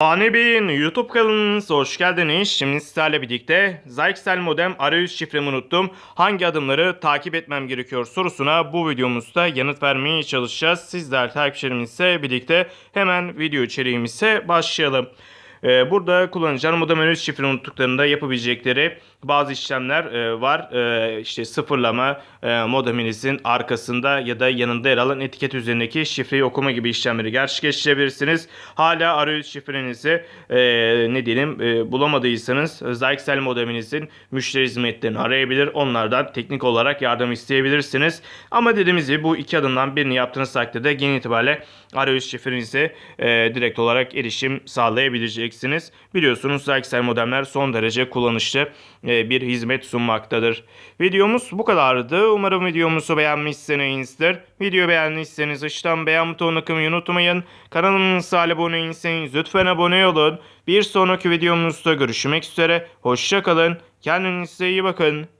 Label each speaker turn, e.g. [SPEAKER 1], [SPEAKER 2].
[SPEAKER 1] Bey'in YouTube kanalınıza hoş geldiniz. Şimdi sizlerle birlikte Zyxel modem arayüz şifremi unuttum. Hangi adımları takip etmem gerekiyor sorusuna bu videomuzda yanıt vermeye çalışacağız. Sizler takipçilerimizle birlikte hemen video içeriğimize başlayalım. Ee, Burada kullanıcılar modem arayüz şifreni unuttuklarında yapabilecekleri bazı işlemler e, var. E, işte sıfırlama e, modeminizin arkasında ya da yanında yer alan etiket üzerindeki şifreyi okuma gibi işlemleri gerçekleştirebilirsiniz. Hala arayüz şifrenizi e, ne diyelim bulamadıysanız Zyxel modeminizin müşteri hizmetlerini arayabilir. Onlardan teknik olarak yardım isteyebilirsiniz. Ama dediğimiz gibi bu iki adımdan birini yaptığınız takdirde genel itibariyle arayüz şifrenize direkt olarak erişim sağlayabileceksiniz. Biliyorsunuz Zyxel modemler son derece kullanışlı e, bir hizmet sunmaktadır. Videomuz bu kadardı. Umarım videomuzu beğenmişsinizdir. Video beğendiyseniz aşağıdan beğen butonuna kılmayı unutmayın. Kanalımıza abone değilseniz lütfen abone olun. Bir sonraki videomuzda görüşmek üzere. Hoşçakalın. Kendinize iyi bakın.